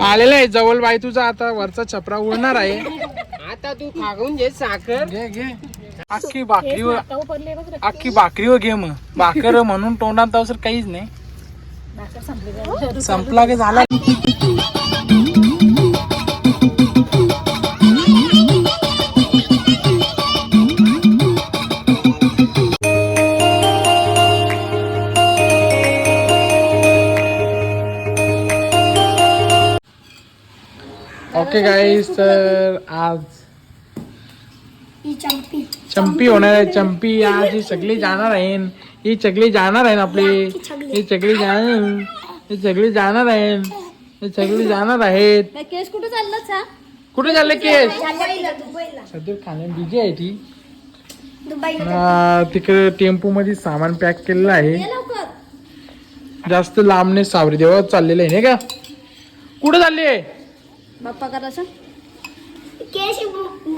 आलेलं आहे जवळ बाई तुझा आता वरचा छपरा उडणार आहे. आता तू खागून घे साखर. घे घे. अख्खी भाकरीवर अख्खी भाकरीवर घे मग. भाकर म्हणून तोंडात काहीच नाही. संपला की झाला? ओके गाईस तर आज चंपी. होणार आहे चंपी. आज ही सगळी जाणार आहे. ही सगळी जाणार आहे आपली? ही सगळी जाणार ही सगळी जाणार आहे. ही सगळी जाणार आहेत. केस कुठे चाललाच हा कुठे चालले केस? सध्या खाण्यात बिजी आहे ती. तिकडे टेम्पो मध्ये सामान पॅक केलेलं आहे. जास्त लांबने सावरी देवा चाललेलं आहे नाही का? कुठे चालली आहे? बाप्पा करा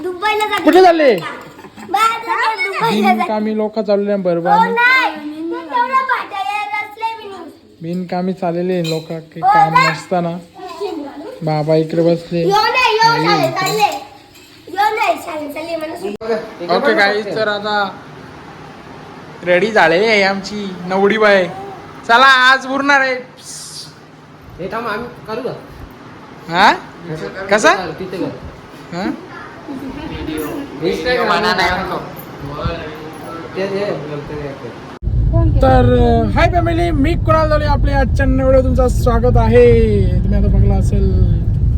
दुबईला कुठे चालले दुबईला बिनकामी लोक चालले हो बरोबर नाही तेवढं पाठायला रचलंय मी न्यूज. बिनकामी चाललेले लोक काम नसताना बाबा इकडे बसले. यो नाही यो शाळेत चालले यो नाही शाळेत चालले मला सुट्टी. ओके काही तर आता रेडी झालेली आहे आमची नवडी बाय चला आज उरणार आहे. हे थांब आम्ही करू का? हा? कसा? हा? तर हाय फॅमिली मी कुणाल झाले आपल्या आजच्या वेळेला तुमचं स्वागत आहे. तुम्ही आता बघला असेल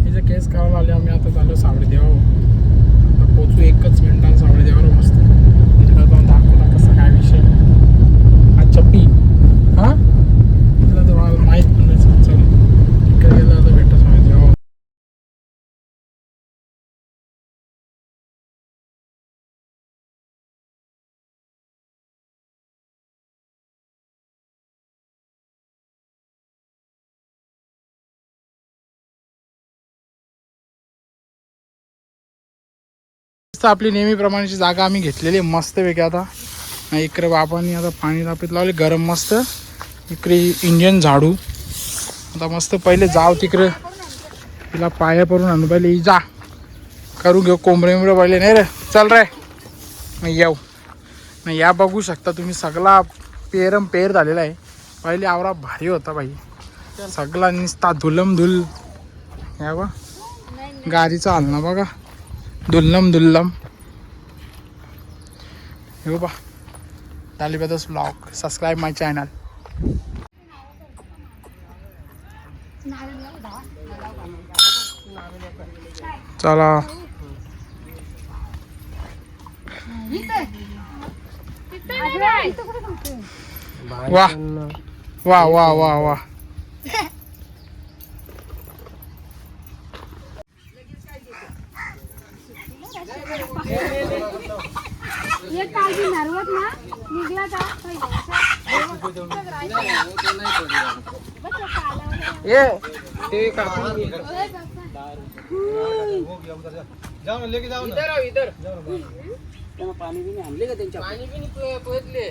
हे जे केस करायला आले आम्ही आता चालू सावडे देव आता पोचू एकच मिनिटात सावडी देवावर मस्त तिकडे जाऊन दाखवता कसा काय विषय हा चप्पी हा तिला तर मला माहीत पण नाही चल तिकडे गेलं आता भेटा सावडी देवा मस्त आपली नेहमीप्रमाणेची जागा आम्ही घेतलेली आहे. मस्त वेगळी आता. इकडे बाबांनी आता पाणी तापीत लावले. गरम मस्त. इकडे इंजिन झाडू. आता मस्त पहिले जाव तिकडे. तिला पाया पडून आणू पहिले. जा. करू घेऊ. कोंबडे बिंबडे पहिले. नाही रे. चल रे. मग येऊ. नाही या बघू शकता तुम्ही. सगळा पेरम पेर झालेला आहे. पहिले आवरा भारी होता बाई. सगळा निसता धुलम धुल या बा गाडीचा हलना बघा. दुल्लम दुल्लम। हे बा तालिबादस ब्लॉग. सबस्क्राईब माय चॅनल चला. वा वा वा वा वा एक काल की नर्वत ना निकला था ये टीवी का जाओ ना लेके जाओ इधर आओ इधर। पाणी बी नाही आणले का त्यांच्या पाणी बी नाही पोहचले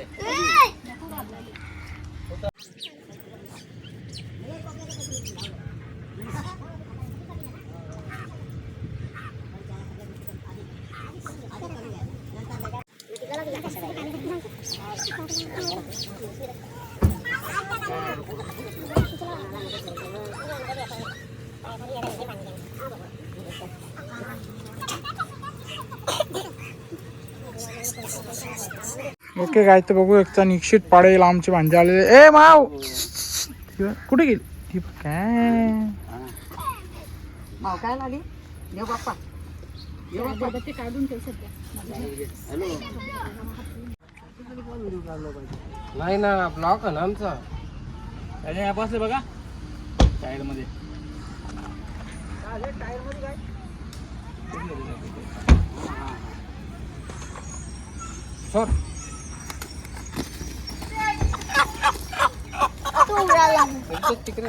ओके काय तर बघू एकचा निश्चित पाडेल आमचे भांजे आलेले. ए माव! कुठे गेली? ती काय? काय लागली देव बाप्पा. काढून ठेव सध्या. नाही ना ब्लॉक आहे ना आमचा. बसले बघा. टायरमध्ये सर तिकडे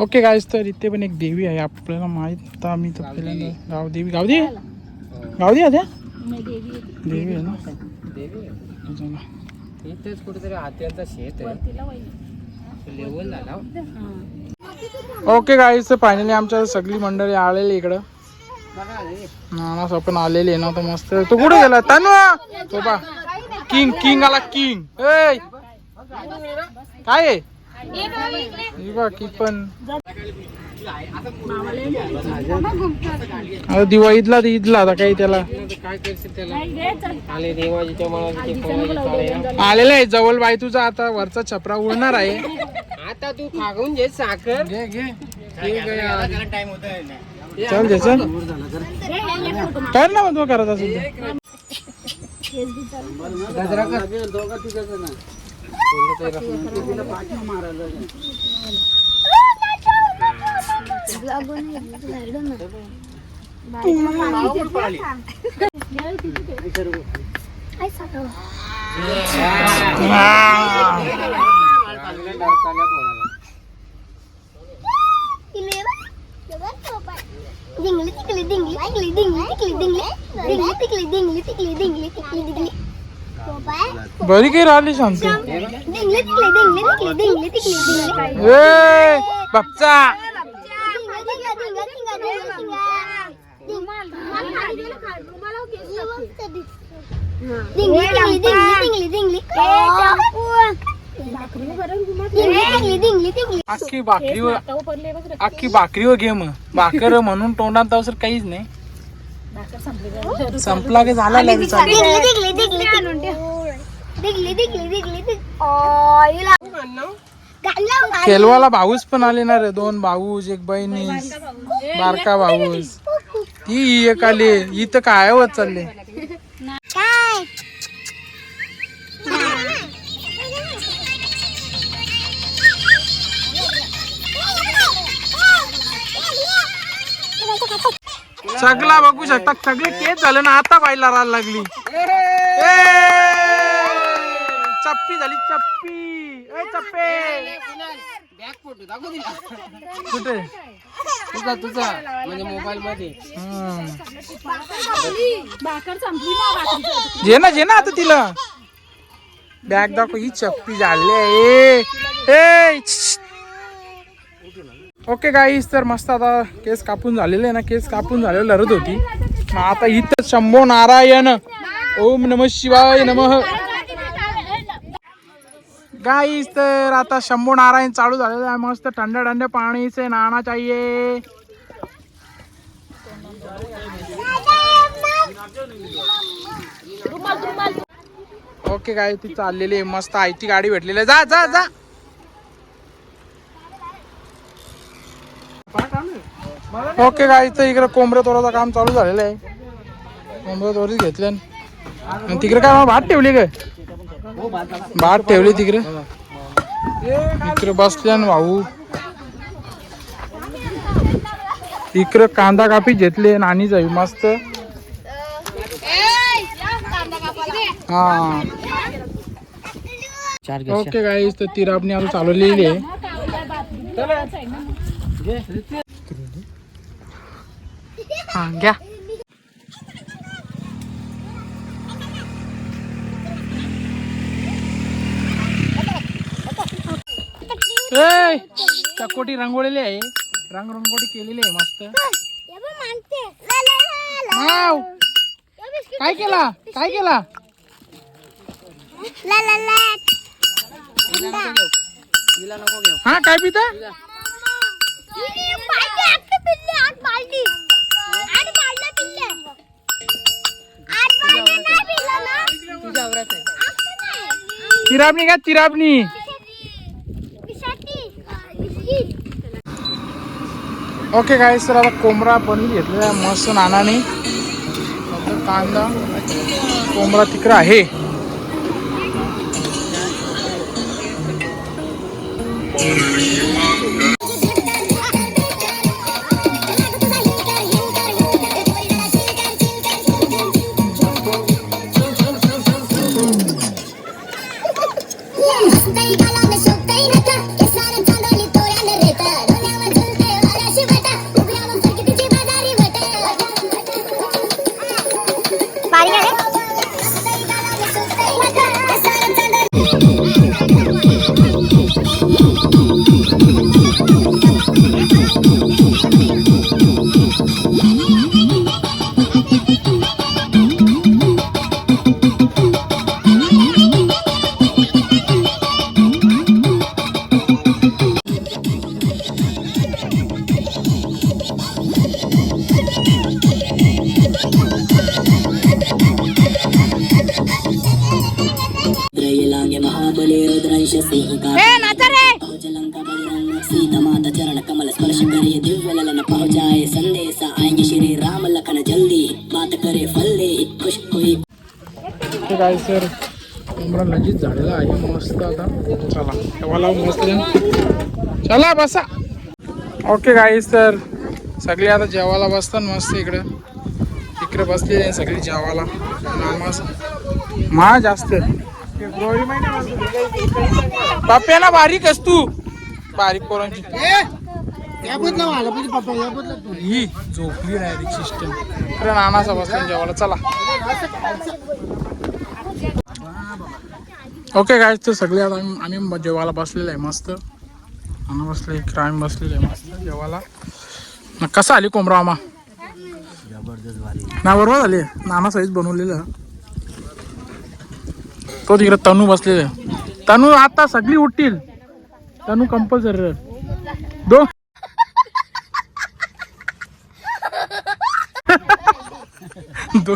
ओके गाईस तर इथे पण एक देवी आहे आपल्याला माहीत आता आम्ही तर पहिल्यांदा गाव देवी गाव देवी गाव देवी त्या? देवी आहे ना? देवी. इथेच कुठेतरी हात्यांचा शेत आहे. लेवल झाला ओके गाईस तर फायनली आमच्या सगळी मंडळी आलेली इकडं. नानास आपण आलेले ना तर मस्त. तो कुठे गेला? तनु तो बा किंग किंग आला किंग ए काय आहे? ही बा की पण. दिवाळीतला ईदला आता काही त्याला. काय करशील त्याला आले देवाजीच्या मनाची कोणाची चाळे. आलेला आहे जवळ बाई तुझा आता वरचा छपरा उडणार आहे. आता तू खागून घे साखर. घे घे. ठीक आहे चल दे चल. कर ना मग तो करत असेल. गजरा कर दोघं ना Dingli, dingli, dingli, dingli, dingli, dingli, dingli, dingli, dingli, dingli, dingli, dingli, dingli, dingli, बरी काही राहिली शांती? ए बापचा. अख्खी बाकरीवर अख्खी बाकरीवर घे बाकर म्हणून तोंडात अवसर काहीच नाही. संपला की झाला लगेच खेलवाला भाऊस पण आले ना रे दोन भाऊस एक बहिणीस बारका भाऊस ती एक आली इथं काय होत चालले. काय? सगळा बघू शकता सगळे केस झालं ना आता पाहिला राहायला लागली. ए! चप्पी झाली चप्पी. ए चप्पे. बॅग फोटो दाखव दिला कुठे? तुझा तुझा. म्हणजे मोबाईल मध्ये. जे ना जे ना आता तिला. बॅग दाखव ही चप्पी झाली आहे. ए श्श्श. ओके गाईस तर मस्त आता केस कापून झालेले ना केस कापून झालेलं लढत होती. आता इथं शंभो नारायण. ओम नम शिवाय नमः. गाईस तर आता शंभू नारायण चालू झालेलं आहे. मस्त थंड थंड पाणी से चाहिए ओके गाई ती चाललेली आहे. मस्त आईची गाडी भेटलेली आहे. जा जा जा. ओके काय तर इकडे कोंबड्या तोराचं काम चालू झालेलं आहे. कोंबड्या तोरीच घेतल्या आणि तिकडे काय मग भात ठेवली काय भात ठेवली तिकडे. इकडे बसल्या ना भाऊ. इकडे कांदा कापी घेतले नानी जाई मस्त. हा. चार ओके गाईस तर तिरापणी आता चालवलेली आहे. हा घ्या. ए, चकोटी रंगवलेली आहे. रंग रंगोटी केलेली आहे मस्त. काय केला? काय केला? तिला नको घेऊ. हा काय पिता? तिरापणी का तिरापणी ओके काय सर आता कोंबडा पनीर घेतलेला आहे. मस्त नानाने. कांदा. कोंबडा तिकडं आहे. सर कोंबडा लगेच झालेला आहे. मस्त आता. चला. लावून बसले. चला बसा. ओके गाई सर सगळे आता जेवायला बसतात मस्त इकडं. इकडे बसलेले आहे सगळी जेवायला. मा जास्त. पप्प्या ना बारीक अस तू. बारीक पोरांची. ही झोपली डायरेक्ट सिस्टम इकडे नानासा बसला जेवायला. चला. ओके काय तर सगळे आता आम्ही आम्ही जेवायला बसलेलं आहे मस्त. आम्ही बसले क्राईम बसलेलं आहे मस्त जेवायला. ना कसं आली कोंबडा ना बरोबर झाली. नाना सहीच बनवलेलं. तो तिकडे तनू बसलेले आहे. तनू आता सगळी उठतील. तनू कंपल्सरी दो. दो.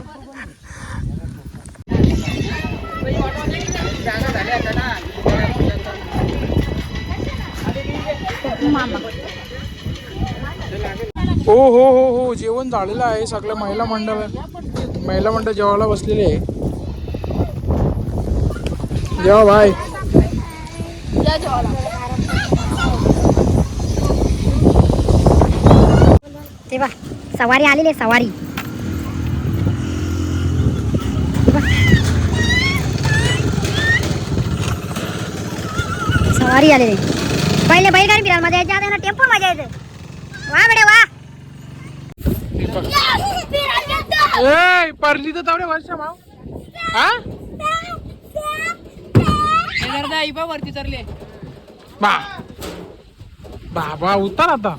हो हो हो हो. जेवण झालेलं आहे सगळं महिला मंडळ. महिला मंडळ जेवायला बसलेले आहे. जेवा भाई ते सवारी आलेली आहे सवारी. सवारी आलेली. पहिले बैलगाडी फिरायला मजा यायची आता टेम्पो मजा येते वा बेटे वा ए परली तर तेवढे वर्ष भाऊ हा वरती चरले बा बाबा उतर आता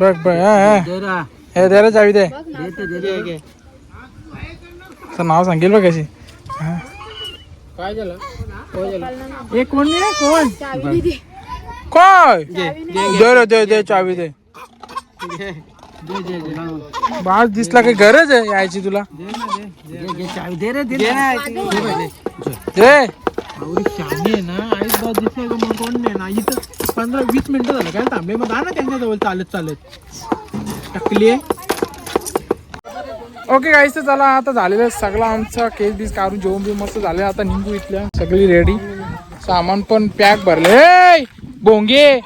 बघ बघ हा, हा. हे दे रे चावी दे तर नाव सांगेल बघ कशी हा. काय झालं हे कोण नाही कोण काय दे रे दे दे चावी दे बाज दिसला काही गरज आहे यायची तुला दे चावी आहे ना आईच दिसले का मग कोण नाही ना इथं पंधरा वीस मिनिटं झालं काय थांबले मग जा ना त्यांच्या जवळ चालत चालत टाकली ओके गाईस तर चला आता झालेलं आहे सगळं आमचा. केस बीस काढून जेवण बी मस्त झाले. आता निघू इथल्या सगळी रेडी सामान पण पॅक भरले. भोंगे.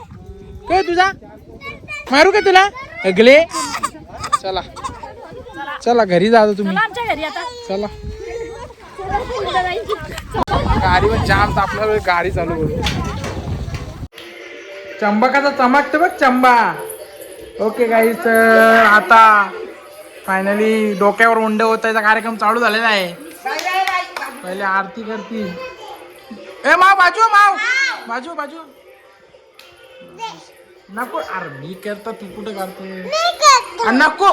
काय तुझा? मारू का तुला? अगले. चला. चला घरी जा तुम्ही. चला गाडी पण जाम तापला गाडी चालू करू चंबकाचा चमकतो बघ चंबा. ओके गाईस आता फायनली डोक्यावर उंड होतायचा कार्यक्रम चालू झालेला आहे. पहिले आरती करती. ए माव बाजू माव. बाजू बाजू. नको. अरे मी करता तू कुठे करतो? नको.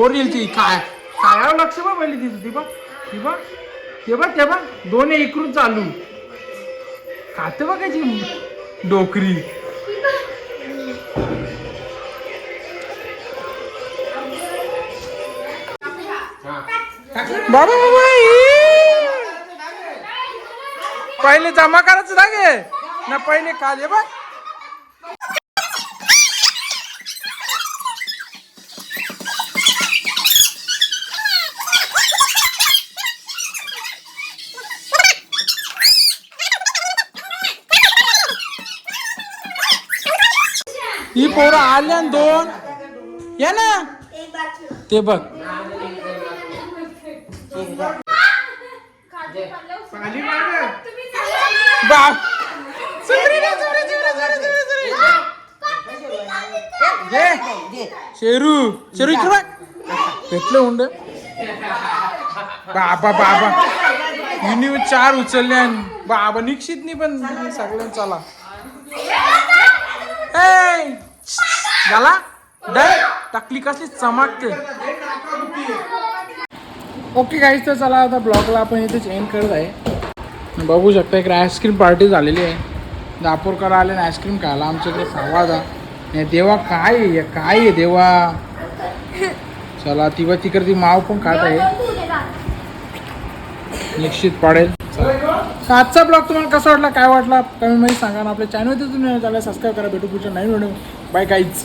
ओर येईल ती. काय? काय लक्ष बघ पहिली तिचं. ती बघ. ती बघ. ते बघ ते बघ. दोन्ही इकडून चालू. खाते बघायची डोकरी. बाबा बाबा पहिले जमा करायचं ना गे ना पहिले काल हे बघ. ही पोरं आल्या दोन. या ना. ते बघ. बाप शेरू शेरू इकडे बघ. भेटलं उंड बाबा बाबा. हिनी चार उचलले आणि बाबा निक्षितनी पण सगळ्यां चला. ए, झाला? डर. टाकली कसली चमकते ओके काहीच तर चला आता ब्लॉगला आपण इथे चेंज करत आहे. बघू शकता इकडे आईस्क्रीम पार्टी झालेली आहे. दापोरकर आले आणि आईस्क्रीम खायला. आमच्या इकडे सवादा नाही देवा काय आहे काय आहे देवा? चला तिवा तिकडे ती माव पण खात आहे. निश्चित पडेल. चला. आजचा ब्लॉग तुम्हाला कसा वाटला काय वाटला कमेंटमध्ये सांगा. ना आपल्या चॅनलवरती तुम्ही त्याला सबस्क्राईब करा. भेटू पुढच्या नाही व्हिडिओ बाय काहीच